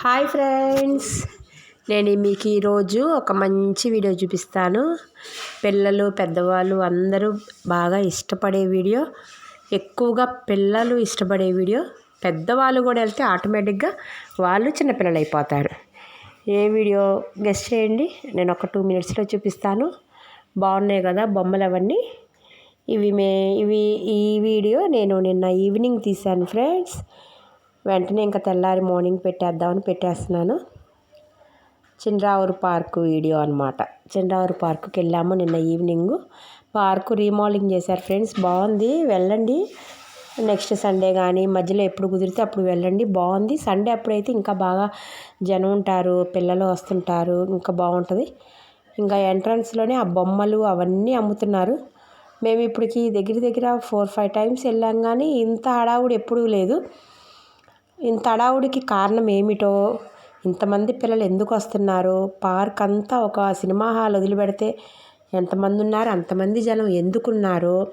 Hi friends. నేను మీకు ఈరోజు ఒక మంచి వీడియో చూపిస్తాను. పిల్లలు పెద్దవాళ్ళు అందరూ బాగా ఇష్టపడే వీడియో. ఎక్కువగా పిల్లలు ఇష్టపడే వీడియో. పెద్దవాళ్ళు కూడా వెళ్తే ఆటోమేటిక్గా వాళ్ళు చిన్నపిల్లలు అయిపోతారు. ఏ వీడియో గెస్ట్ చేయండి. నేను ఒక టూ మినిట్స్లో చూపిస్తాను. బాగున్నాయి కదా బొమ్మలు అవన్నీ. ఇవి మే ఇవి ఈ వీడియో నేను నిన్న ఈవినింగ్ తీశాను ఫ్రెండ్స్. వెంటనే ఇంకా తెల్లారి మార్నింగ్ పెట్టేద్దామని పెట్టేస్తున్నాను. చిన్రావూరు పార్క్ వీడియో అనమాట చిన్రావూరు పార్కుకి వెళ్ళాము నిన్న ఈవినింగ్. పార్కు రీమాలింగ్ చేశారు ఫ్రెండ్స్. బాగుంది. వెళ్ళండి. నెక్స్ట్ సండే కానీ మధ్యలో ఎప్పుడు కుదిరితే అప్పుడు వెళ్ళండి. బాగుంది. సండే అప్పుడైతే ఇంకా బాగా జనం ఉంటారు పిల్లలు వస్తుంటారు ఇంకా బాగుంటుంది. ఇంకా ఎంట్రన్స్లోనే ఆ బొమ్మలు అవన్నీ అమ్ముతున్నారు. మేము ఇప్పటికి దగ్గర దగ్గర ఫోర్ ఫైవ్ టైమ్స్ వెళ్ళాం కానీ ఇంత హడావుడి ఎప్పుడూ లేదు. ఇంత హడావుడికి కారణం ఏమిటో? ఇంతమంది పిల్లలు ఎందుకు వస్తున్నారు? పార్క్ అంతా ఒక సినిమా హాల్ వదిలిపెడితే ఎంతమంది ఉన్నారు అంతమంది జనం ఎందుకున్నారు?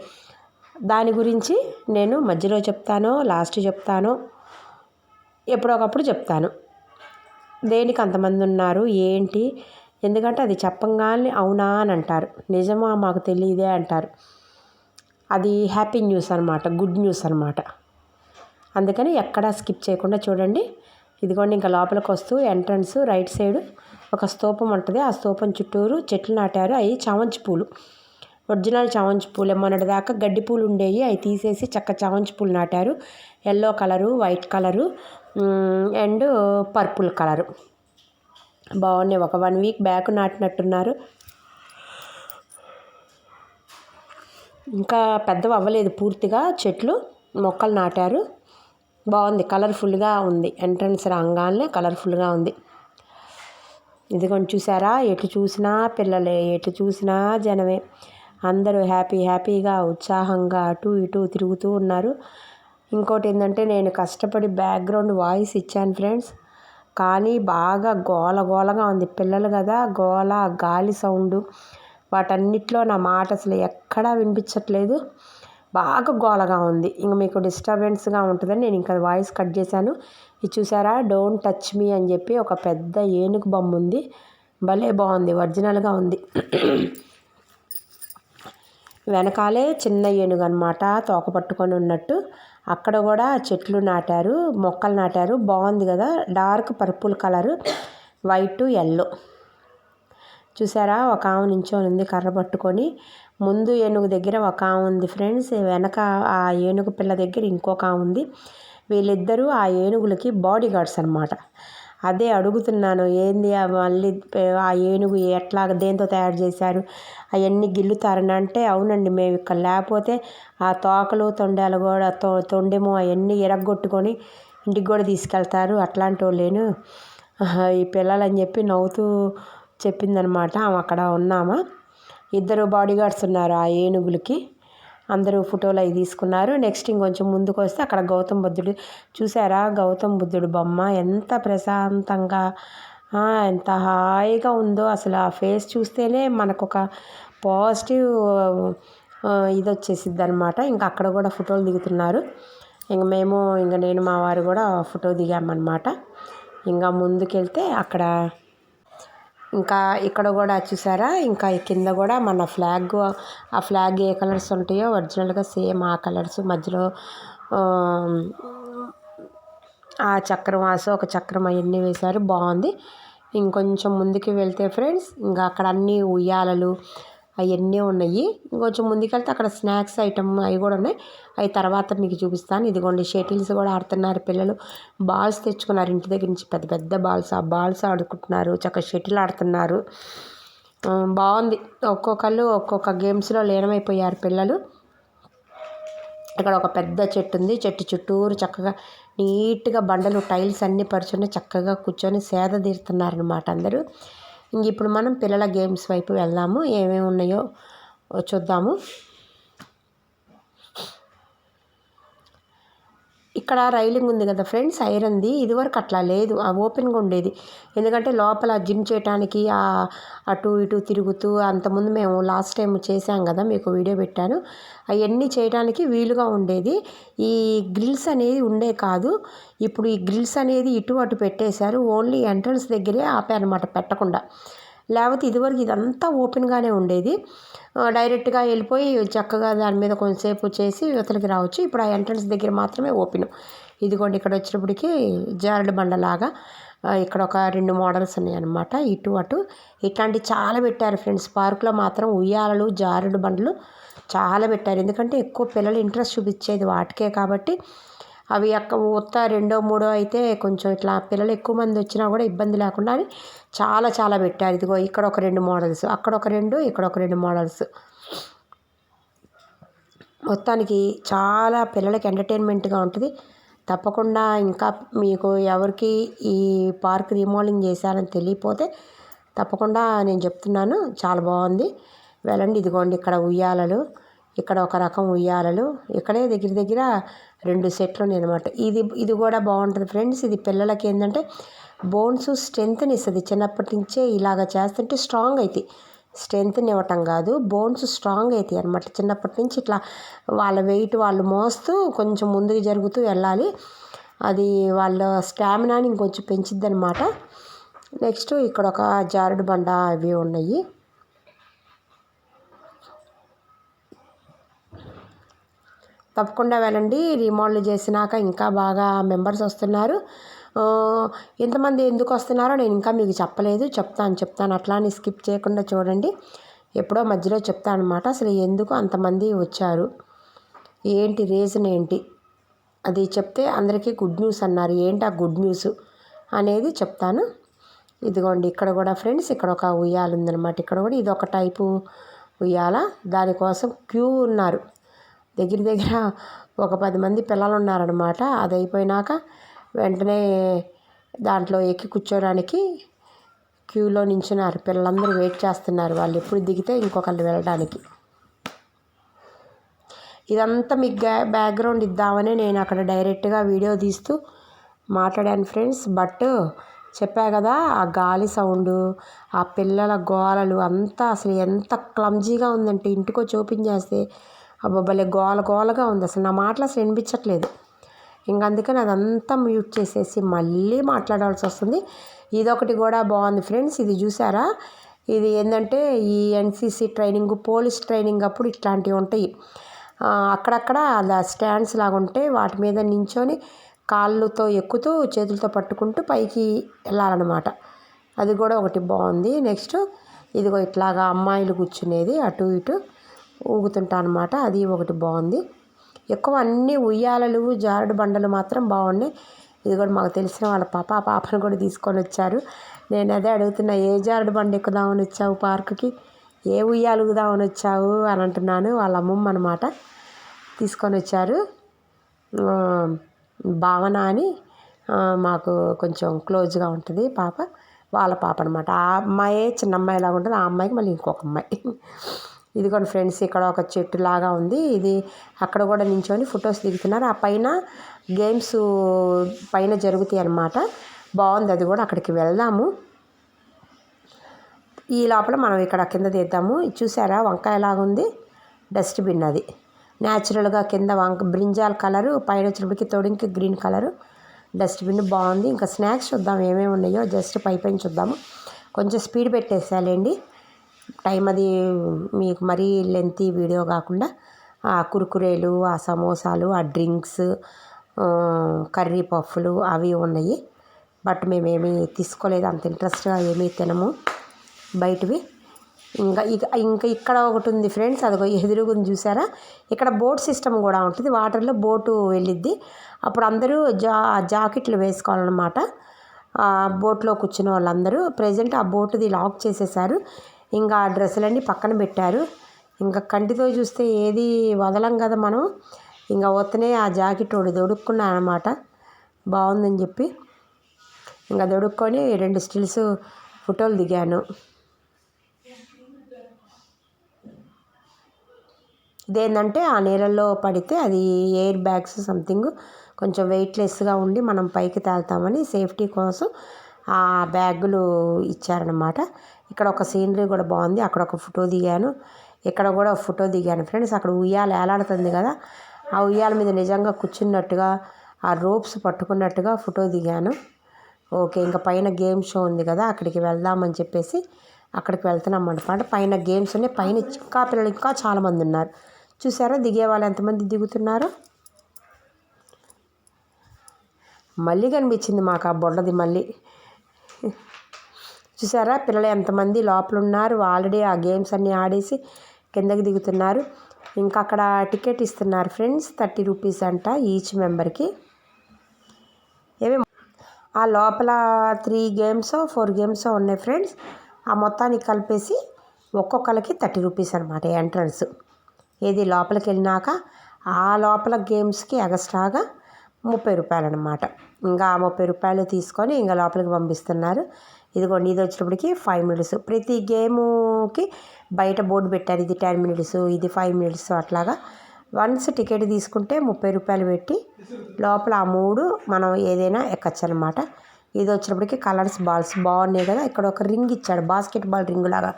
దాని గురించి నేను మధ్యలో చెప్తాను లాస్ట్ చెప్తాను ఎప్పుడొకప్పుడు చెప్తాను. దేనికి అంతమంది ఉన్నారు ఏంటి? ఎందుకంటే అది చెప్పంగానే అవునా అని అంటారు. నిజమా? మాకు తెలియదే అంటారు. అది హ్యాపీ న్యూస్ అనమాట గుడ్ న్యూస్ అనమాట అందుకని ఎక్కడా స్కిప్ చేయకుండా చూడండి. ఇదిగోండి ఇంకా లోపలికి వస్తూ ఎంట్రన్స్ రైట్ సైడ్ ఒక స్తూపం ఉంటుంది. ఆ స్తూపం చుట్టూరు చెట్లు నాటారు. అవి చామంతి పూలు. ఒరిజినల్ చామంతి పూలే. మొన్నటి దాకా గడ్డి పూలు ఉండేవి అవి తీసేసి చక్క చామంతి పూలు నాటారు. Yellow colour white colour and purple colour. బాగున్నాయి. ఒక వన్ వీక్ బ్యాక్ నాటినట్టున్నారు. ఇంకా పెద్దవి అవ్వలేదు పూర్తిగా. చెట్లు మొక్కలు నాటారు. బాగుంది. కలర్ఫుల్గా ఉంది. ఎంట్రన్స్ రాగానే కలర్ఫుల్గా ఉంది. ఇదిగోండి చూసారా? ఎటు చూసినా పిల్లలే ఎటు చూసినా జనమే. అందరూ హ్యాపీ హ్యాపీగా ఉత్సాహంగా అటు ఇటు తిరుగుతూ ఉన్నారు. ఇంకోటి ఏంటంటే నేను కష్టపడి బ్యాక్గ్రౌండ్ వాయిస్ ఇచ్చాను ఫ్రెండ్స్. కానీ బాగా గోల గోలగా ఉంది. పిల్లలు కదా గోల గాలి సౌండు. వాటన్నిటిలో నా మాట అసలు ఎక్కడా వినిపించట్లేదు. బాగా గోలగా ఉంది. ఇంక మీకు డిస్టర్బెన్స్గా ఉంటుందని నేను ఇంకా వాయిస్ కట్ చేశాను. ఇది చూసారా? డోంట్ టచ్ మీ అని చెప్పి ఒక పెద్ద ఏనుగు బొమ్మ ఉంది. భలే బాగుంది. ఒరిజినల్గా ఉంది. వెనకాలే చిన్న ఏనుగు అనమాట తోక పట్టుకొని ఉన్నట్టు. అక్కడ కూడా చెట్లు నాటారు మొక్కలు నాటారు. బాగుంది కదా? Dark purple colour. White yellow. చూసారా? ఒక ఆమె నించొని ఉంది కర్ర పట్టుకొని. ముందు ఏనుగు దగ్గర ఒక ఆమె ఉంది ఫ్రెండ్స్. వెనక ఆ ఏనుగు పిల్ల దగ్గర ఇంకొక ఆమె ఉంది. వీళ్ళిద్దరూ ఆ ఏనుగులకి బాడీ గార్డ్స్ అనమాట అదే అడుగుతున్నాను ఏంది మళ్ళీ ఆ ఏనుగు ఎట్లా దేంతో తయారు చేశారు? అవన్నీ గిల్లుతారని. అంటే అవునండి మేము ఇక్కడ లేకపోతే ఆ తోకలు తొండాలు కూడా తొ తొండెము అవన్నీ ఎరగొట్టుకొని ఇంటికి కూడా తీసుకెళ్తారు. అట్లాంటి వాళ్ళేను ఈ పిల్లలని చెప్పి నవ్వుతూ చెప్పిందనమాట ఆమె అక్కడ ఉన్నామా? ఇద్దరు బాడీ గార్డ్స్ ఉన్నారు ఆ ఏనుగులకి. అందరూ ఫోటోలు అవి తీసుకున్నారు. నెక్స్ట్ ఇంకొంచెం ముందుకు వస్తే అక్కడ గౌతమ్ బుద్ధుడు చూసారా గౌతమ్ బుద్ధుడు బొమ్మ ఎంత ప్రశాంతంగా ఎంత హాయిగా ఉందో అసలు ఆ ఫేస్ చూస్తేనే మనకు ఒక పాజిటివ్ ఇది వచ్చేసిద్ది అనమాట ఇంకా అక్కడ కూడా ఫోటోలు దిగుతున్నారు. ఇంక మేము ఇంక నేను మా వారు కూడా ఫోటో దిగామన్నమాట. ఇంకా ముందుకెళ్తే అక్కడ ఇంకా ఇక్కడ కూడా చూసారా? ఇంకా కింద కూడా మన ఫ్లాగ్ ఆ ఫ్లాగ్ ఏ కలర్స్ ఉంటాయో ఒరిజినల్గా సేమ్ ఆ కలర్స్ మధ్యలో ఆ చక్రం ఒక చక్రం అవన్నీ వేశారు. బాగుంది. ఇంకొంచెం ముందుకు వెళ్తే ఫ్రెండ్స్ ఇంకా అక్కడ అన్నీ ఉయ్యాలలు అవన్నీ ఉన్నాయి. ఇంకొంచెం ముందుకెళ్తే అక్కడ స్నాక్స్ ఐటమ్ అవి కూడా ఉన్నాయి. అవి తర్వాత మీకు చూపిస్తాను. ఇదిగోండి షటిల్స్ కూడా ఆడుతున్నారు పిల్లలు. బాల్స్ తెచ్చుకున్నారు. ఇంటి దగ్గర నుంచి పెద్ద పెద్ద బాల్స్. ఆ బాల్స్ ఆడుకుంటున్నారు. చక్కగా షటిల్ ఆడుతున్నారు. బాగుంది. ఒక్కొక్కళ్ళు ఒక్కొక్క గేమ్స్లో లీనమైపోయారు పిల్లలు. ఇక్కడ ఒక పెద్ద చెట్టు ఉంది. చెట్టు చుట్టూరు చక్కగా నీట్గా బండలు టైల్స్ అన్నీ పరుచుని చక్కగా కూర్చొని సేద తీరుతున్నారనమాట అందరూ. ఇప్పుడు మనం పిల్లల గేమ్స్ వైపు వెళ్దాము. ఏమేమి ఉన్నాయో చూద్దాము. ఇక్కడ రైలింగ్ ఉంది కదా ఫ్రెండ్స్ ఐరన్ది. ఇదివరకు అట్లా లేదు. ఆ ఓపెన్గా ఉండేది. ఎందుకంటే లోపల జిమ్ చేయడానికి అటు ఇటు తిరుగుతూ అంతకుముందు మేము లాస్ట్ టైం చేసాం కదా మీకు వీడియో పెట్టాను. అవన్నీ చేయడానికి వీలుగా ఉండేది. ఈ గ్రిల్స్ అనేది ఉండే కాదు. ఇప్పుడు ఈ గ్రిల్స్ అనేది ఇటు అటు పెట్టేశారు. ఓన్లీ ఎంట్రన్స్ దగ్గరే ఆపారనమాట పెట్టకుండా. లేకపోతే ఇదివరకు ఇదంతా ఓపెన్గానే ఉండేది. డైరెక్ట్గా వెళ్ళిపోయి చక్కగా దాని మీద కొంతసేపు చేసి యువతలకి రావచ్చు. ఇప్పుడు ఆ ఎంట్రన్స్ దగ్గర మాత్రమే ఓపెన్. ఇదిగోండి ఇక్కడ వచ్చినప్పటికి జారుడు బండలాగా ఇక్కడ ఒక రెండు మోడల్స్ ఉన్నాయన్నమాట. ఇటు అటు. ఇట్లాంటి చాలా పెట్టారు ఫ్రెండ్స్. పార్కులో మాత్రం ఉయ్యాలలు జారుడు బండలు చాలా పెట్టారు. ఎందుకంటే ఎక్కువ పిల్లలు ఇంట్రెస్ట్ చూపించేది వాటికే కాబట్టి అవి అక్క ఉత్త రెండో మూడో అయితే కొంచెం ఇట్లా పిల్లలు ఎక్కువ మంది వచ్చినా కూడా ఇబ్బంది లేకుండా అని చాలా చాలా పెట్టారు. ఇదిగో ఇక్కడ ఒక రెండు మోడల్స్ అక్కడ ఒక రెండు ఇక్కడ ఒక రెండు మోడల్స్. మొత్తానికి చాలా పిల్లలకి ఎంటర్టైన్మెంట్గా ఉంటుంది. తప్పకుండా ఇంకా మీకు ఎవరికి ఈ పార్క్ రీమోడలింగ్ చేశారని తెలియపోతే తప్పకుండా నేను చెప్తున్నాను. చాలా బాగుంది. వెళ్ళండి ఇదిగోండి ఇక్కడ ఉయ్యాలలు. ఇక్కడ ఒక రకం ఉయ్యాలలు. ఇక్కడే దగ్గర దగ్గర రెండు సెట్లు ఉన్నాయన్నమాట ఇది ఇది కూడా బాగుంటుంది ఫ్రెండ్స్. ఇది పిల్లలకి ఏంటంటే బోన్స్ స్ట్రెంగ్త్ని ఇస్తుంది చిన్నప్పటి నుంచే ఇలాగ చేస్తుంటే స్ట్రాంగ్ అవుతాయి స్ట్రెంగ్త్ని ఇవ్వటం కాదు బోన్స్ స్ట్రాంగ్ అవుతాయి అనమాట చిన్నప్పటి నుంచి ఇట్లా వాళ్ళ వెయిట్ వాళ్ళు మోస్తూ కొంచెం ముందుకు జరుగుతూ వెళ్ళాలి. అది వాళ్ళ స్టామినాని ఇంకొంచెం పెంచిద్ది అనమాట నెక్స్ట్ ఇక్కడ ఒక జారుడు బండ అవి ఉన్నాయి. తప్పకుండా వెళ్ళండి. రీమోడల్ చేసినాక ఇంకా బాగా మెంబర్స్ వస్తున్నారు. ఎంతమంది ఎందుకు వస్తున్నారో నేను ఇంకా మీకు చెప్పలేదు. చెప్తాను చెప్తాను. అట్లా అని స్కిప్ చేయకుండా చూడండి. ఎప్పుడో మధ్యలో చెప్తాను అనమాట అసలు ఎందుకు అంతమంది వచ్చారు? ఏంటి రీజన్ ఏంటి? అది చెప్తే అందరికీ గుడ్ న్యూస్ అన్నారు. ఏంటి ఆ గుడ్ న్యూస్? అనేది చెప్తాను. ఇదిగోండి ఇక్కడ కూడా ఫ్రెండ్స్ ఇక్కడ ఒక ఉయ్యాల ఉందన్నమాట ఇక్కడ కూడా ఇది ఒక టైపు ఉయ్యాల. దానికోసం క్యూ ఉన్నారు. దగ్గర దగ్గర ఒక పది మంది పిల్లలు ఉన్నారనమాట అది అయిపోయినాక వెంటనే దాంట్లో ఎక్కి కూర్చోడానికి క్యూలో నించున్నారు. పిల్లలందరూ వెయిట్ చేస్తున్నారు. వాళ్ళు ఎప్పుడు దిగితే ఇంకొకళ్ళు వెళ్ళడానికి. ఇదంతా మీకు బ్యాక్గ్రౌండ్ ఇద్దామని నేను అక్కడ డైరెక్ట్గా వీడియో తీస్తూ మాట్లాడాను ఫ్రెండ్స్. బట్ చెప్పా కదా ఆ గాలి సౌండ్ ఆ పిల్లల గోలలు అంతా అసలు ఎంత క్లమ్జీగా ఉందంటే ఇంటికో చూపించేస్తే అబ్బబ్బలే గోల గోలగా ఉంది. అసలు నా మాటలు అసలు వినిపించట్లేదు. ఇంక అందుకని అదంతా మ్యూట్ చేసేసి మళ్ళీ మాట్లాడాల్సి వస్తుంది. ఇదొకటి కూడా బాగుంది ఫ్రెండ్స్. ఇది చూసారా? ఇది ఏంటంటే ఈ ఎన్సీసీ ట్రైనింగ్ పోలీస్ ట్రైనింగ్ అప్పుడు ఇట్లాంటివి ఉంటాయి. అక్కడక్కడ అలా స్టాండ్స్ లాగా ఉంటాయి వాటి మీద నించొని కాళ్ళతో ఎక్కుతూ చేతులతో పట్టుకుంటూ పైకి వెళ్ళాలన్నమాట. అది కూడా ఒకటి బాగుంది. నెక్స్ట్ ఇదిగో ఇట్లాగా అమ్మాయిలు కూర్చునేది అటు ఇటు. ఊగుతుంటా అనమాట అది ఒకటి బాగుంది. ఎక్కువ అన్ని ఉయ్యాలలు జారుడు బండలు మాత్రం బాగున్నాయి. ఇది కూడా మాకు తెలిసిన వాళ్ళ పాప ఆ పాపను కూడా తీసుకొని వచ్చారు. నేను అదే అడుగుతున్నా ఏ జారుడు బండ ఎక్కుదామని వచ్చావు పార్కుకి? ఏ ఉయ్యాలు ఊగుదామని వచ్చావు అని అంటున్నాను వాళ్ళ అమ్మమ్మ అనమాట తీసుకొని వచ్చారు. భావన అని మాకు కొంచెం క్లోజ్గా ఉంటుంది పాప వాళ్ళ పాప అనమాట ఆ అమ్మాయే చిన్న అమ్మాయిలాగా ఉంటుంది. ఆ అమ్మాయికి మళ్ళీ ఇంకొక అమ్మాయి. ఇదిగోండి ఫ్రెండ్స్ ఇక్కడ ఒక చెట్టు లాగా ఉంది. ఇది అక్కడ కూడా నించొని ఫొటోస్ దిగుతున్నారు. ఆ పైన గేమ్స్ పైన జరుగుతాయి అన్నమాట. బాగుంది అది కూడా అక్కడికి వెళ్దాము. ఈ లోపల మనం ఇక్కడ కింద తీద్దాము చూసారా? వంకాయ లాగా ఉంది. డస్ట్బిన్ అది. న్యాచురల్గా కింద వంక బ్రింజాల్ కలరు పైన వచ్చినప్పటికి తొడికి గ్రీన్ కలరు. డస్ట్బిన్ బాగుంది. ఇంకా స్నాక్స్ చూద్దాం ఏమేమి ఉన్నాయో. జస్ట్ పై పైన చూద్దాము. కొంచెం స్పీడ్ పెట్టేసేయాలండి. టైం అది మీకు మరీ లెంతీ వీడియో కాకుండా ఆ కురుకురేలు ఆ సమోసాలు ఆ డ్రింక్స్ కర్రీ పఫ్లు అవి ఉన్నాయి. బట్ మేమేమి తీసుకోలేదు. అంత ఇంట్రెస్ట్గా ఏమీ తినము బయటవి. ఇంకా ఇక ఇంకా ఇక్కడ ఒకటి ఉంది ఫ్రెండ్స్ అదిగో ఎదురుగుని చూసారా? ఇక్కడ బోట్ సిస్టమ్ కూడా ఉంటుంది. వాటర్లో బోటు వెళ్ళిద్ది. అప్పుడు అందరూ జా జాకెట్లు వేసుకోవాలన్నమాట. బోట్లో కూర్చున్న వాళ్ళందరూ ప్రజెంట్ ఆ బోటుది లాక్ చేసేసారు. ఇంకా ఆ డ్రెస్సులన్నీ పక్కన పెట్టారు. ఇంకా కంటితో చూస్తే ఏది వదలం కదా మనం. ఇంకా వస్తేనే ఆ జాకెట్ ఒకటి దొడుక్కున్నాను అనమాట బాగుందని చెప్పి ఇంకా దొడుక్కొని రెండు స్టిల్స్ ఫోటోలు దిగాను. ఇదేంటంటే ఆ నీళ్ళల్లో పడితే అది ఎయిర్ బ్యాగ్స్ సంథింగ్ కొంచెం వెయిట్లెస్గా ఉండి మనం పైకి తేలుతామని సేఫ్టీ కోసం ఆ బ్యాగులు ఇచ్చారనమాట ఇక్కడ ఒక సీనరీ కూడా బాగుంది. అక్కడ ఒక ఫోటో దిగాను. ఇక్కడ కూడా ఫోటో దిగాను. ఫ్రెండ్స్ అక్కడ ఉయ్యాల ఏలాడుతుంది కదా ఆ ఉయ్యాల మీద నిజంగా కూర్చున్నట్టుగా ఆ రోప్స్ పట్టుకున్నట్టుగా ఫోటో దిగాను. ఓకే ఇంకా పైన గేమ్ షో ఉంది కదా అక్కడికి వెళ్దామని చెప్పేసి అక్కడికి వెళ్తున్నాం అనమాట పైన గేమ్స్ ఉన్నాయి. పైన ఇంకా పిల్లలు ఇంకా చాలామంది ఉన్నారు. చూసారా దిగే వాళ్ళు ఎంతమంది దిగుతున్నారు? మళ్ళీ కనిపించింది మాకు ఆ బొడ్డది మళ్ళీ. చూసారా? పిల్లలు ఎంతమంది లోపల ఉన్నారు ఆల్రెడీ ఆ గేమ్స్ అన్నీ ఆడేసి కిందకి దిగుతున్నారు. ఇంకా అక్కడ టికెట్ ఇస్తున్నారు ఫ్రెండ్స్. థర్టీ రూపీస్ అంట ఈచ్ మెంబర్కి. ఏవి ఆ లోపల త్రీ గేమ్స్ ఫోర్ గేమ్స్ ఉన్నాయి ఫ్రెండ్స్. ఆ మొత్తానికి కలిపేసి ఒక్కొక్కరికి థర్టీ రూపీస్ అనమాట ఎంట్రన్స్. ఏది లోపలికి వెళ్ళినాక ఆ లోపల గేమ్స్కి ఎగస్ట్రాగా ముప్పై రూపాయలు అనమాట ఇంకా ఆ ముప్పై రూపాయలు తీసుకొని ఇంకా లోపలికి పంపిస్తున్నారు. ఇదిగోండి ఇది వచ్చినప్పటికీ ఫైవ్ మినిట్స్ ప్రతి గేముకి బయట బోర్డు పెట్టారు ఇది టెన్ మినిట్స్ ఇది ఫైవ్ మినిట్స్ అట్లాగా. వన్స్ టికెట్ తీసుకుంటే ముప్పై రూపాయలు పెట్టి లోపల ఆ మూడు మనం ఏదైనా ఎక్కచ్చు అనమాట ఇది వచ్చినప్పటికీ కలర్స్ బాల్స్ బాగున్నాయి కదా ఇక్కడ ఒక రింగ్ ఇచ్చాడు బాస్కెట్ బాల్ రింగ్ లాగా.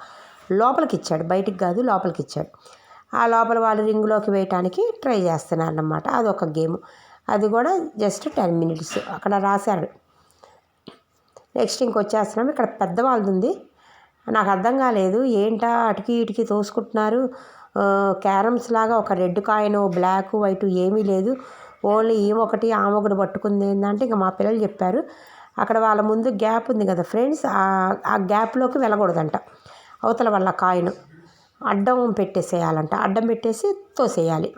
లోపలికి ఇచ్చాడు బయటికి కాదు లోపలికి ఇచ్చాడు. ఆ లోపల వాళ్ళు రింగ్లోకి వేయటానికి ట్రై చేస్తున్నారు అన్నమాట అదొక గేమ్. అది కూడా జస్ట్ టెన్ మినిట్స్ అక్కడ రాశారు. నెక్స్ట్ ఇంకొచ్చేస్తున్నాం. ఇక్కడ పెద్దవాళ్ళది ఉంది నాకు అర్థం కాలేదు. ఏంటా అటుకి ఇటుకి తోసుకుంటున్నారు? క్యారమ్స్ లాగా ఒక రెడ్ కాయిన్ బ్లాక్ వైట్ ఏమీ లేదు. ఓన్లీ ఈమొకటి ఆమె ఒకటి పట్టుకుంది ఏంటంటే ఇంకా మా పిల్లలు చెప్పారు. అక్కడ వాళ్ళ ముందు గ్యాప్ ఉంది కదా ఫ్రెండ్స్ ఆ గ్యాప్లోకి వెళ్ళకూడదంట. అవతల వాళ్ళ కాయిన్. అడ్డం పెట్టేసేయాలంట. అడ్డం పెట్టేసి తోసేయాలి.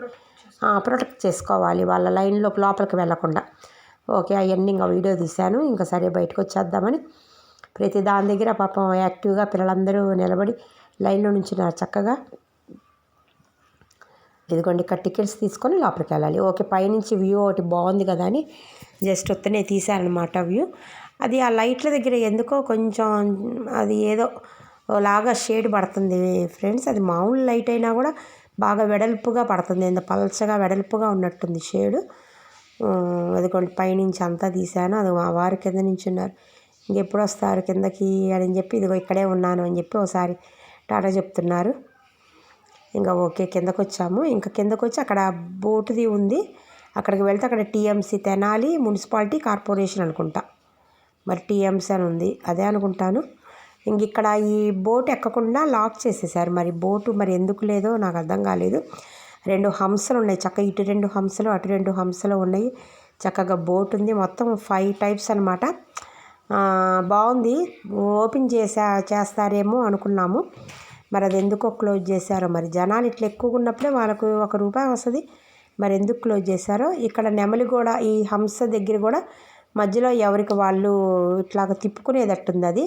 ప్రొటెక్ట్ చేసుకోవాలి వాళ్ళ లైన్లో లోపలికి వెళ్ళకుండా. ఓకే అవన్నీ ఇంకా వీడియో తీశాను. ఇంకా సరే బయటకు వచ్చేద్దామని. ప్రతి దాని దగ్గర పాపం యాక్టివ్గా పిల్లలందరూ నిలబడి లైన్లో నుంచున్నారు చక్కగా. ఇదిగోండి ఇక్కడ టికెట్స్ తీసుకొని లోపలికి వెళ్ళాలి. ఓకే పైనుంచి వ్యూ ఒకటి బాగుంది కదా అని జస్ట్ వస్తేనే తీశారనమాట వ్యూ. అది ఆ లైట్ల దగ్గర ఎందుకో కొంచెం అది ఏదో లాగా షేడ్ పడుతుంది ఫ్రెండ్స్. అది మామూలు లైట్ అయినా కూడా బాగా వెడల్పుగా పడుతుంది. ఎంత పలచగా వెడల్పుగా ఉన్నట్టుంది షేడు. అదిగోండి పైనుంచి అంతా తీశాను. అది మా వారి కింద నుంచి ఉన్నారు ఇంకెప్పుడు వస్తారు కిందకి అని చెప్పి ఇదిగో ఇక్కడే ఉన్నాను అని చెప్పి ఒకసారి టాటా చెప్తున్నారు. ఇంకా ఓకే కిందకు వచ్చాము ఇంకా కిందకు వచ్చి అక్కడ బోటుది ఉంది. అక్కడికి వెళ్తే అక్కడ టీఎంసీ తెనాలి మున్సిపాలిటీ కార్పొరేషన్ అనుకుంటా. మరి టీఎంసీ అని ఉంది అదే అనుకుంటాను. ఇంక ఇక్కడ ఈ బోట్ ఎక్కకుండా లాక్ చేసేసారు. మరి బోటు మరి ఎందుకు లేదో నాకు అర్థం కాలేదు. రెండు హంసలు ఉన్నాయి. చక్క ఇటు రెండు హంసలు అటు రెండు హంసలు ఉన్నాయి. చక్కగా బోట్ ఉంది. మొత్తం ఫైవ్ టైప్స్ అనమాట బాగుంది. ఓపెన్ చేసా చేస్తారేమో అనుకున్నాము. మరి అది ఎందుకో క్లోజ్ చేశారో మరి జనాలు ఇట్లా ఎక్కువగా ఉన్నప్పుడే వాళ్ళకు ఒక రూపాయి వస్తుంది. మరి ఎందుకు క్లోజ్ చేశారో ఇక్కడ నెమలి కూడా ఈ హంస దగ్గర కూడా మధ్యలో ఎవరికి వాళ్ళు ఇట్లాగ తిప్పుకునేదట్టుంది అది.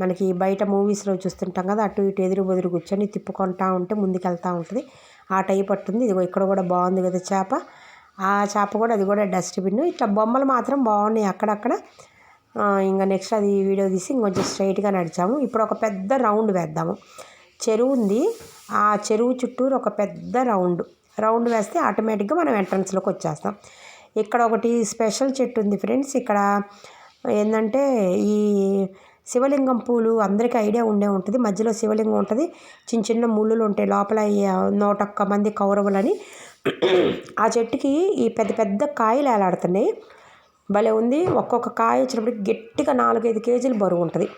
మనకి బయట మూవీస్లో చూస్తుంటాం కదా అటు ఇటు ఎదురు బెదురు కూర్చొని తిప్పుకుంటా ఉంటే ముందుకెళ్తూ ఉంటుంది. ఆ టైప్ పట్టుంది. ఇదిగో ఇక్కడ కూడా బాగుంది కదా చేప. ఆ చేప కూడా అది కూడా డస్ట్బిన్. ఇట్లా బొమ్మలు మాత్రం బాగున్నాయి అక్కడక్కడ. ఇంకా నెక్స్ట్ అది వీడియో తీసి ఇంకొంచెం స్ట్రైట్గా నడిచాము. ఇప్పుడు ఒక పెద్ద రౌండ్ వేద్దాము. చెరువు ఉంది. ఆ చెరువు చుట్టూరు ఒక పెద్ద రౌండ్. రౌండ్ వేస్తే ఆటోమేటిక్గా మనం ఎంట్రన్స్లోకి వచ్చేస్తాం. ఇక్కడ ఒకటి స్పెషల్ చెట్టు ఉంది ఫ్రెండ్స్. ఇక్కడ ఏంటంటే ఈ శివలింగం పూలు అందరికీ ఐడియా ఉండే ఉంటుంది. మధ్యలో శివలింగం ఉంటుంది. చిన్న చిన్న ముళ్ళులు ఉంటాయి. లోపల నూటొక్క మంది కౌరవులని. ఆ చెట్టుకి ఈ పెద్ద పెద్ద కాయలు ఏలాడుతున్నాయి. భలే ఉంది. ఒక్కొక్క కాయ వచ్చినప్పటికి గట్టిగా నాలుగైదు కేజీలు బరువు ఉంటుంది.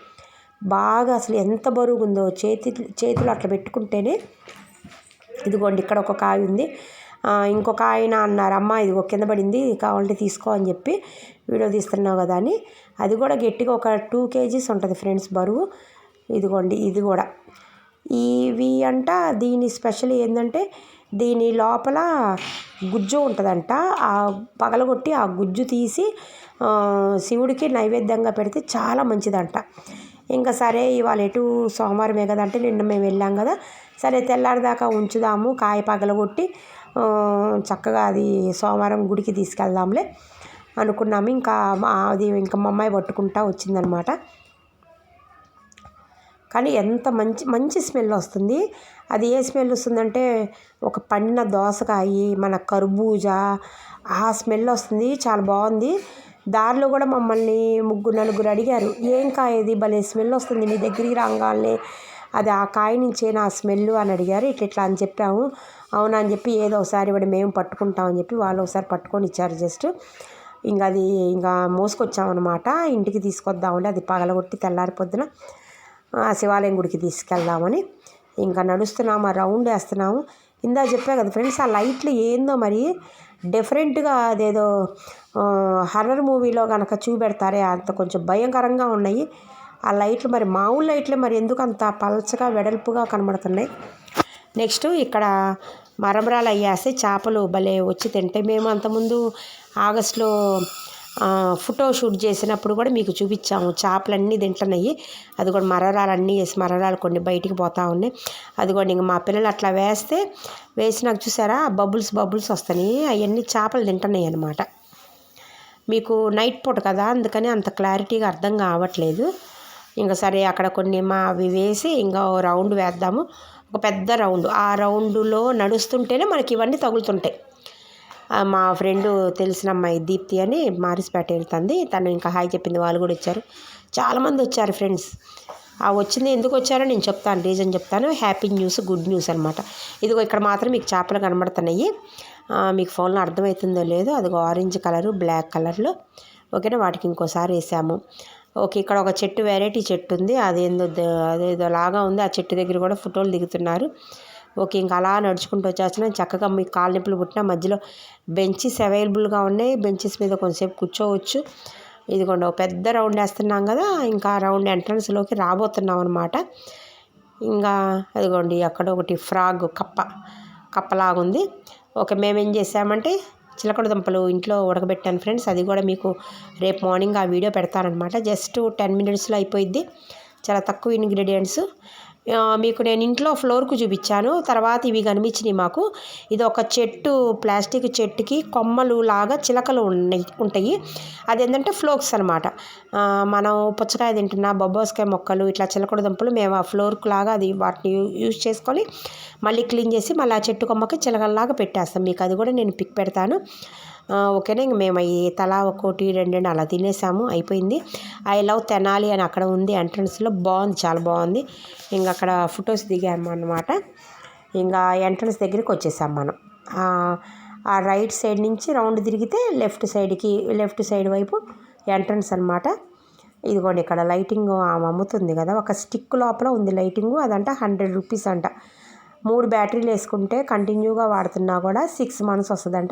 బాగా అసలు ఎంత బరువు ఉందో చేతి చేతులు అట్లా పెట్టుకుంటేనే. ఇదిగోండి ఇక్కడ ఒక కాయ ఉంది. ఇంకొక ఆయన అన్నారు అమ్మ ఇదిగో కింద పడింది కావాలంటే తీసుకో అని చెప్పి వీడియో తీస్తున్నావు కదా అని. అది కూడా గట్టిగా ఒక టూ కేజీస్ ఉంటుంది ఫ్రెండ్స్ బరువు. ఇదిగోండి ఇది కూడా. ఇవి అంట దీని స్పెషల్ ఏంటంటే దీని లోపల గుజ్జు ఉంటుందంట. ఆ పగలగొట్టి ఆ గుజ్జు తీసి శివుడికి నైవేద్యంగా పెడితే చాలా మంచిదంట. ఇంకా సరే ఇవాళ ఎటు సోమవారమే కదా అంటే నిన్న మేము వెళ్ళాం కదా. సరే తెల్లారిదాకా ఉంచుదాము కాయ పగలగొట్టి చక్కగా అది సోమవారం గుడికి తీసుకెళ్దాంలే అనుకున్నాము. ఇంకా అది ఇంకా మా అమ్మాయి పట్టుకుంటా వచ్చిందనమాట. కానీ ఎంత మంచి మంచి స్మెల్ వస్తుంది. అది ఏ స్మెల్ వస్తుందంటే ఒక పండిన దోసకాయ మన కర్బూజా ఆ స్మెల్ వస్తుంది. చాలా బాగుంది. దారిలో కూడా మమ్మల్ని ముగ్గురు నలుగురు అడిగారు ఏం కాయది? భలే స్మెల్ వస్తుంది. మీ దగ్గరికి రాగానే అది ఆ కాయ నుంచే నా స్మెల్ అని అడిగారు. ఇట్లా ఇట్లా అని చెప్పాము. అవునా అని చెప్పి ఏదో ఒకసారి ఇవాడు మేము పట్టుకుంటామని చెప్పి వాళ్ళు ఒకసారి పట్టుకొని ఇచ్చారు జస్ట్. ఇంకా అది ఇంకా మోసుకొచ్చామన్నమాట. ఇంటికి తీసుకొద్దామని అది పగలగొట్టి తెల్లారి పొద్దున ఆ శివాలయం గుడికి తీసుకెళ్దామని ఇంకా నడుస్తున్నాము ఆ రౌండ్ వేస్తున్నాము. ఇందా చెప్పా కదా ఫ్రెండ్స్ ఆ లైట్లు ఏందో మరి డిఫరెంట్గా అదేదో హర్రర్ మూవీలో కనుక చూపెడతారే అంత కొంచెం భయంకరంగా ఉన్నాయి. ఆ లైట్లు మరి మామూలు లైట్లు మరి ఎందుకు అంత పలచగా వెడల్పుగా కనబడుతున్నాయి? నెక్స్ట్ ఇక్కడ మరమరాలు అయ్యాసి చేపలు భలే వచ్చి తింటే మేము అంతకుముందు ఆగస్టులో ఫోటో షూట్ చేసినప్పుడు కూడా మీకు చూపించాము. చేపలన్నీ తింటున్నాయి. అది కూడా మరరాలు అన్నీ వేసి మరరాలు కొన్ని బయటికి పోతూ ఉన్నాయి. అది కూడా ఇంక మా పిల్లలు అట్లా వేస్తే వేసినాక చూసారా? బబుల్స్ బబుల్స్ వస్తాయి అవన్నీ చేపలు తింటున్నాయి అనమాట మీకు నైట్ పూట కదా అందుకని అంత క్లారిటీగా అర్థం కావట్లేదు. ఇంకా సరే అక్కడ కొన్ని మా అవి వేసి ఇంకా రౌండ్ వేద్దాము. ఒక పెద్ద రౌండ్. ఆ రౌండ్లో నడుస్తుంటేనే మనకి ఇవన్నీ తగులుతుంటాయి. మా ఫ్రెండ్ తెలిసిన అమ్మాయి దీప్తి అని మారిసిపేట వెళ్తుంది. తను ఇంకా హాయ్ చెప్పింది వాళ్ళు కూడా వచ్చారు. చాలామంది వచ్చారు ఫ్రెండ్స్. ఆ వచ్చింది ఎందుకు వచ్చారో నేను చెప్తాను. రీజన్ చెప్తాను. హ్యాపీ న్యూస్ గుడ్ న్యూస్ అనమాట ఇదిగో ఇక్కడ మాత్రం మీకు చేపలు కనబడుతున్నాయి. మీకు ఫోన్లో అర్థమవుతుందో లేదో అదిగో ఆరెంజ్ కలరు బ్లాక్ కలర్లో. ఓకేనా? వాటికి ఇంకోసారి వేసాము. ఓకే ఇక్కడ ఒక చెట్టు వెరైటీ చెట్టు ఉంది. అదేందో అదేదో లాగా ఉంది. ఆ చెట్టు దగ్గర కూడా ఫోటోలు దిగుతున్నారు. ఓకే ఇంకా అలా నడుచుకుంటూ వచ్చేసిన చక్కగా మీ కాలు నొప్పులు పుట్టిన మధ్యలో బెంచెస్ అవైలబుల్గా ఉన్నాయి. బెంచెస్ మీద కొంచెంసేపు కూర్చోవచ్చు. ఇదిగోండి ఒక పెద్ద రౌండ్ వేస్తున్నాం కదా ఇంకా రౌండ్ ఎంట్రన్స్లోకి రాబోతున్నాం అనమాట ఇంకా అదిగోండి అక్కడ ఒకటి ఫ్రాగ్ కప్ప కప్పలాగుంది. ఓకే మేము ఏం చేసామంటే చిలకడ దుంపలు ఇంట్లో ఉడకబెట్టాను ఫ్రెండ్స్. అది కూడా మీకు రేపు మార్నింగ్ ఆ వీడియో పెడతానమాట జస్ట్ టెన్ మినిట్స్లో అయిపోయింది చాలా తక్కువ ఇంగ్రీడియంట్స్ మీకు నేను ఇంట్లో ఫ్లోర్కు చూపించాను. తర్వాత ఇవి కనిపించినాయి మాకు. ఇది ఒక చెట్టు ప్లాస్టిక్ చెట్టుకి కొమ్మలు లాగా చిలకలు ఉన్నాయి ఉంటాయి. అది ఏంటంటే ఫ్లోక్స్ అనమాట మనం పుచ్చకాయ తింటున్న బొబ్బోసకాయ మొక్కలు ఇట్లా చిలకడ దుంపలు మేము ఆ ఫ్లోర్కు లాగా అది వాటిని యూజ్ చేసుకొని మళ్ళీ క్లీన్ చేసి మళ్ళీ ఆ చెట్టు కొమ్మకి చిలకల్లాగా పెట్టేస్తాం. మీకు అది కూడా నేను పిక్ పెడతాను. ఓకేనా? ఇంక మేము అవి తలా ఒక్కోటి రెండు రెండు అలా తినేసాము. అయిపోయింది. ఐ లవ్ తెనాలి అని అక్కడ ఉంది ఎంట్రన్స్లో. బాగుంది చాలా బాగుంది. ఇంకా అక్కడ ఫొటోస్ దిగాము అనమాట ఇంకా ఎంట్రన్స్ దగ్గరికి వచ్చేసాం మనం. ఆ, రైట్ సైడ్ నుంచి రౌండ్ తిరిగితే లెఫ్ట్ సైడ్కి లెఫ్ట్ సైడ్ వైపు ఎంట్రన్స్ అనమాట ఇదిగోండి ఇక్కడ లైటింగ్ ఆమె అమ్ముతుంది కదా. ఒక స్టిక్ లోపల ఉంది లైటింగ్. అదంట హండ్రెడ్ రూపీస్ అంట. మూడు బ్యాటరీలు వేసుకుంటే కంటిన్యూగా వాడుతున్నా కూడా సిక్స్ మంత్స్ వస్తుందంట.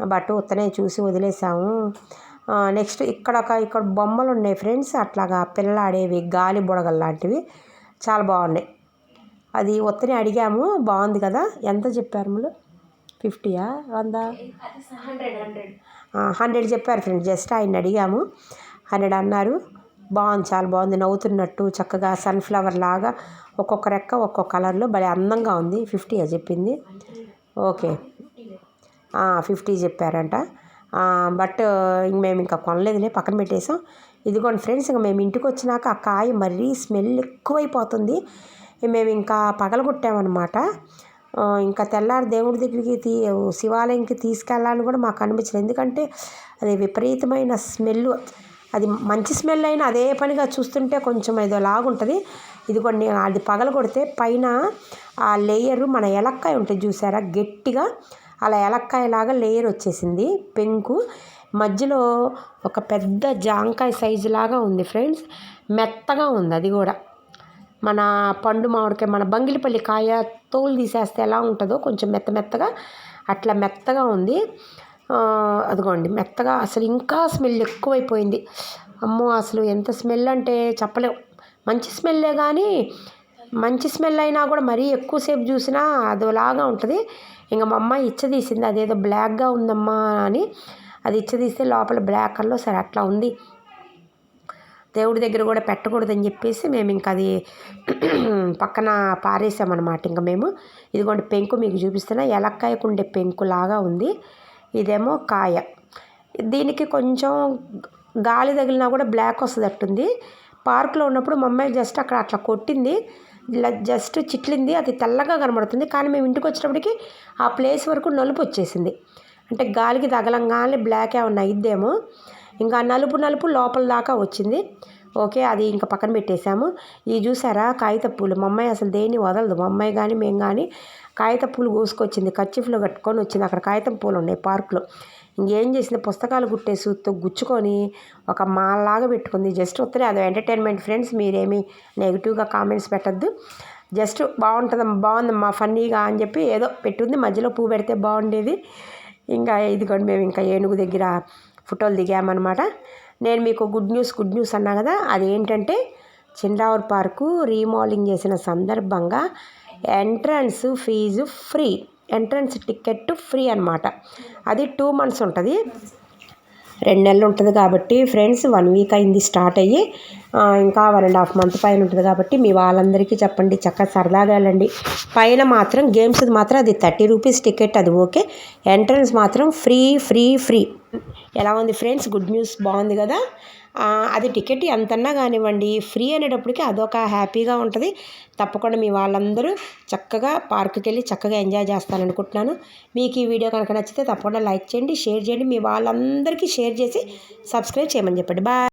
బట్ ఉత్తనే చూసి వదిలేసాము. నెక్స్ట్ ఇక్కడ ఒక ఇక్కడ బొమ్మలు ఉన్నాయి ఫ్రెండ్స్. అట్లాగా పిల్లలాడేవి గాలి బుడగలు లాంటివి. చాలా బాగున్నాయి. అది ఉత్తనే అడిగాము. బాగుంది కదా? ఎంత చెప్పారు మీరు? ఫిఫ్టీయా? వంద? హండ్రెడ్ చెప్పారు ఫ్రెండ్స్. జస్ట్ ఆయన అడిగాము. హండ్రెడ్ అన్నారు. బాగుంది చాలా బాగుంది. నవ్వుతున్నట్టు చక్కగా సన్ఫ్లవర్ లాగా ఒక్కొక్క రెక్క ఒక్కొక్క కలర్లో భలే అందంగా ఉంది. ఫిఫ్టీయా చెప్పింది. ఓకే. ఫిఫ్టీ చెప్పారంట. బట్ ఇంక మేము ఇంకా కొనలేదులే పక్కన పెట్టేసాం ఇదిగోండి ఫ్రెండ్స్ ఇంకా మేము ఇంటికి వచ్చినాక ఆ కాయ మరీ స్మెల్ ఎక్కువైపోతుంది. మేము ఇంకా పగలగొట్టామన్నమాట. ఇంకా తెల్లారి దేవుడి దగ్గరికి తీ శివాలయంకి తీసుకెళ్ళాలని కూడా మాకు అనిపించలేదు. ఎందుకంటే అది విపరీతమైన స్మెల్ అది మంచి స్మెల్ అయినా అదే పనిగా చూస్తుంటే కొంచెం ఏదో లాగుంటుంది. ఇదిగోండి అది పగలగొడితే పైన ఆ లేయరు మన ఎలక్కాయ ఉంటుంది చూసారా గట్టిగా. అలా ఎలక్కాయలాగా లేయర్ వచ్చేసింది. పెంకు మధ్యలో ఒక పెద్ద జాంకాయ సైజు లాగా ఉంది ఫ్రెండ్స్. మెత్తగా ఉంది అది కూడా. మన పండు మామిడికాయ మన బంగిలిపల్లి కాయ తోలు తీసేస్తే ఎలా ఉంటుందో కొంచెం మెత్త మెత్తగా అట్లా మెత్తగా ఉంది. అదిగోండి మెత్తగా అసలు ఇంకా స్మెల్ ఎక్కువైపోయింది. అమ్మో అసలు ఎంత స్మెల్ అంటే చెప్పలేం. మంచి స్మెల్లే కానీ మంచి స్మెల్ అయినా కూడా మరీ ఎక్కువసేపు చూసినా అదోలాగా ఉంటుంది. ఇంకా మా అమ్మ ఇచ్చదీసింది అదేదో బ్లాక్గా ఉందమ్మా అని. అది ఇచ్చదీస్తే లోపల బ్లాక్ కలర్లో సరే అట్లా ఉంది. దేవుడి దగ్గర కూడా పెట్టకూడదని చెప్పేసి మేము ఇంకా అది పక్కన పారేసామన్నమాట. ఇంకా మేము ఇదిగోండి పెంకు మీకు చూపిస్తున్నా. ఎలక్కాయకు ఉండే పెంకులాగా ఉంది. ఇదేమో కాయ. దీనికి కొంచెం గాలి తగిలినా కూడా బ్లాక్ వస్తుందట్టుంది. పార్క్లో ఉన్నప్పుడు మా అమ్మాయి జస్ట్ అక్కడ అట్లా కొట్టింది. ఇలా జస్ట్ చిట్లింది అది తెల్లగా కనబడుతుంది. కానీ మేము ఇంటికి వచ్చినప్పటికి ఆ ప్లేస్ వరకు నలుపు వచ్చేసింది. అంటే గాలికి తగలంగానే బ్లాక్ ఏమన్నా ఇద్దేమో. ఇంకా నలుపు నలుపు లోపల దాకా వచ్చింది. ఓకే అది ఇంకా పక్కన పెట్టేశాము. ఇది చూసారా కాగిత పూలు. మా అమ్మాయి అసలు దేన్ని వదలదు. మా అమ్మాయి కానీ మేము కానీ కాగిత పూలు కోసుకొచ్చింది. కచ్చిఫ్లో కట్టుకొని వచ్చింది. అక్కడ కాగితం పూలు ఉన్నాయి పార్క్లో. ఇంకేం చేసింది? పుస్తకాలు గుట్టే సూత్తో గుచ్చుకొని ఒక మాల్లాగా పెట్టుకుంది. జస్ట్ వస్తే అది ఎంటర్టైన్మెంట్ ఫ్రెండ్స్ మీరేమి నెగిటివ్గా కామెంట్స్ పెట్టద్దు. జస్ట్ బాగుంటుందమ్మా బాగుందమ్మా ఫన్నీగా అని చెప్పి ఏదో పెట్టుంది. మధ్యలో పువ్వు పెడితే బాగుండేది. ఇంకా ఇదిగోండి మేము ఇంకా ఏనుగు దగ్గర ఫోటోలు దిగామన్నమాట. నేను మీకు గుడ్ న్యూస్ గుడ్ న్యూస్ అన్నా కదా అదేంటంటే చిండావర్ పార్కు రీమోడలింగ్ చేసిన సందర్భంగా entrance fees free. Entrance ticket free అనమాట అది టూ మంత్స్ ఉంటుంది. రెండు నెలలు ఉంటుంది కాబట్టి ఫ్రెండ్స్ వన్ వీక్ అయింది స్టార్ట్ అయ్యి. ఇంకా వన్ అండ్ హాఫ్ మంత్ పైన ఉంటుంది కాబట్టి మీ వాళ్ళందరికీ చెప్పండి. చక్కగా సరదాగా వెళ్ళండి. పైన మాత్రం గేమ్స్ మాత్రం అది థర్టీ రూపీస్ టికెట్ అది ఓకే ఎంట్రన్స్ మాత్రం ఫ్రీ ఫ్రీ ఫ్రీ ఎలా ఉంది ఫ్రెండ్స్ గుడ్ న్యూస్ బాగుంది కదా? అది టికెట్ ఎంతన్నా కానివ్వండి ఫ్రీ అనేటప్పటికి అదొక హ్యాపీగా ఉంటుంది. తప్పకుండా మీ వాళ్ళందరూ చక్కగా పార్కుకి వెళ్ళి చక్కగా ఎంజాయ్ చేస్తారనుకుంటున్నాను. మీకు ఈ వీడియో కనుక నచ్చితే తప్పకుండా లైక్ చేయండి షేర్ చేయండి. మీ వాళ్ళందరికీ షేర్ చేసి సబ్స్క్రైబ్ చేయమని చెప్పండి. బాయ్